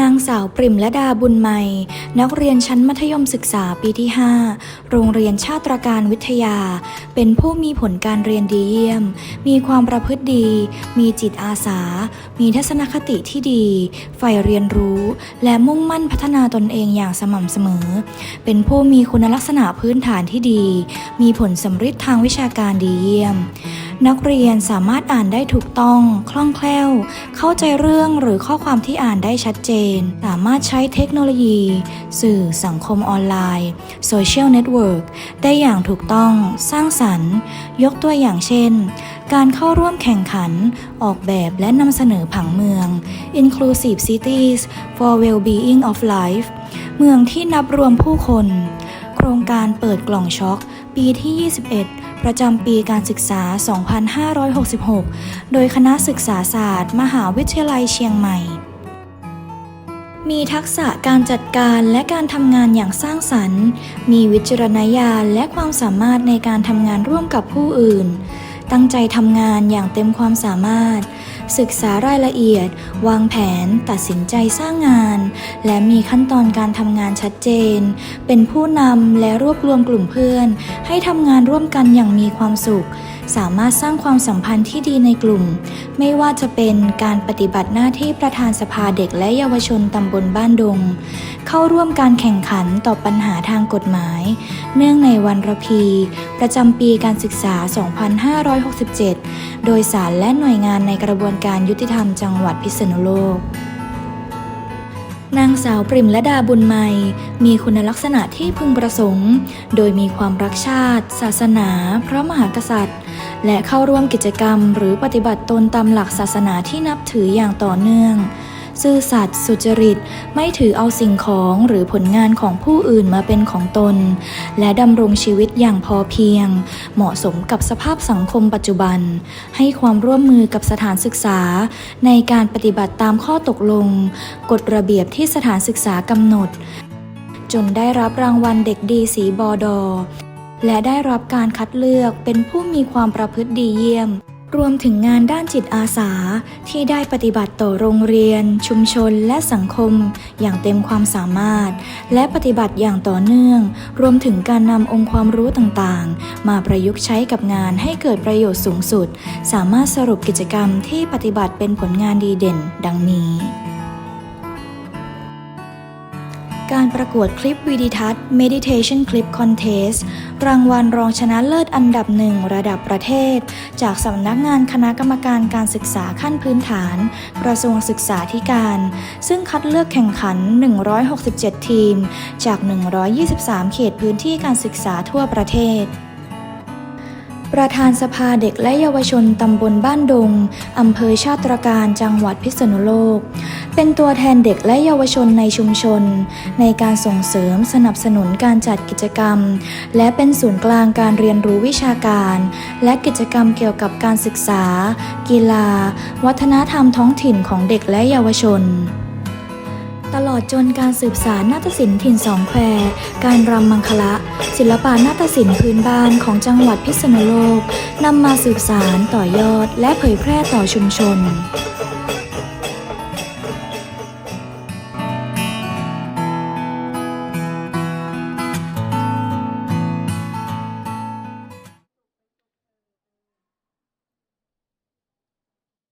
นางสาวปริมและดาบุญใหม่ นักเรียนชั้นมัธยมศึกษาปีที่ 5 โรงเรียนชาตรการวิทยา เป็นผู้มีผลการเรียนดีเยี่ยม มีความประพฤติดี มีจิตอาสา มีทัศนคติที่ดี ใฝ่เรียนรู้ และมุ่งมั่นพัฒนาตนเองอย่างสม่ำเสมอ เป็นผู้มีคุณลักษณะพื้นฐานที่ดี มีผลสำฤทธิ์ทางวิชาการดีเยี่ยม นักเรียนสามารถอ่านได้ถูกต้อง คล่องแคล่ว เข้าใจเรื่องหรือข้อความที่อ่านได้ชัดเจน สามารถใช้เทคโนโลยี สื่อสังคมออนไลน์โซเชียลเน็ตเวิร์กได้อย่างถูกต้องสร้างสรรค์ ยกตัวอย่างเช่น การเข้าร่วมแข่งขัน ออกแบบและนำเสนอผังเมือง Inclusive Cities for Well-being of Life เมืองที่นับรวมผู้คน โครงการเปิดกล่องช็อคปีที่ 21 ประจำปีการศึกษา 2566 โดยคณะศึกษาศาสตร์ มหาวิทยาลัยเชียงใหม่ มีทักษะการจัดการและการทำงานอย่างสร้างสรรค์ มีวิจารณญาณและความสามารถในการทำงานร่วมกับผู้อื่น ตั้งใจทำงานอย่างเต็มความสามารถ ศึกษารายละเอียด วางแผน ตัดสินใจสร้างงาน และมีขั้นตอนการทำงานชัดเจน เป็นผู้นำและรวบรวมกลุ่มเพื่อน ให้ทำงานร่วมกันอย่างมีความสุขสามารถสร้างความสัมพันธ์ที่ดีในกลุ่ม ไม่ว่าจะเป็นการปฏิบัติหน้าที่ประธานสภาเด็กและเยาวชนตำบลบ้านดง เข้าร่วมการแข่งขันต่อปัญหาทางกฎหมาย เนื่องในวันระพี ประจำปีการศึกษา 2567 โดยสารและหน่วยงานในกระบวนการยุติธรรมจังหวัดพิษณุโลก นางสาวปริมและดาบุญใหม่ มีคุณลักษณะที่พึงประสงค์ โดยมีความรักชาติ ศาสนา พระมหากษัตริย์ และเข้าร่วมกิจกรรมหรือปฏิบัติตนตามหลักศาสนาที่นับถืออย่างต่อเนื่อง ซื่อสัตย์สุจริต ไม่ถือเอาสิ่งของหรือผลงานของผู้อื่นมาเป็นของตน และดำรงชีวิตอย่างพอเพียง เหมาะสมกับสภาพสังคมปัจจุบัน ให้ความร่วมมือกับสถานศึกษา ในการปฏิบัติตามข้อตกลง กฎระเบียบที่สถานศึกษากำหนด จนได้รับรางวัลเด็กดีสีบอดอและได้รับการคัดเลือกเป็นผู้มีความประพฤติดีเยี่ยม รวมถึงงานด้านจิตอาสาที่ได้ปฏิบัติต่อโรงเรียน ชุมชนและสังคม อย่างเต็มความสามารถ และปฏิบัติอย่างต่อเนื่อง รวมถึงการนำองค์ความรู้ต่างๆ มาประยุกต์ใช้กับงานให้เกิดประโยชน์สูงสุด สามารถสรุปกิจกรรมที่ปฏิบัติเป็นผลงานดีเด่น ดังนี้ การประกวดคลิปวิดีทัศน์ Meditation Clip Contest รางวัลรองชนะเลิศอันดับหนึ่งระดับประเทศ จากสำนักงานคณะกรรมการการศึกษาขั้นพื้นฐาน กระทรวงศึกษาธิการ ซึ่งคัดเลือกแข่งขัน 167 ทีม จาก 123 เขตพื้นที่การศึกษาทั่วประเทศ ประธานสภาเด็กและเยาวชนตำบลบ้านดง อำเภอชาตรการจังหวัดพิษณุโลก เป็นตัวแทนเด็กและเยาวชนในชุมชน ในการส่งเสริมสนับสนุนการจัดกิจกรรม และเป็นศูนย์กลางการเรียนรู้วิชาการ และกิจกรรมเกี่ยวกับการศึกษา กีฬา วัฒนธรรมท้องถิ่นของเด็กและเยาวชน ตลอดจนการสืบสารนาฏศิลป์ถิ่นสองแคว การรำมังคละ ศิลปะนาฏศิลป์พื้นบ้านของจังหวัดพิษณุโลกนำมาสืบสารต่อยอดและเผยแพร่ต่อชุมชน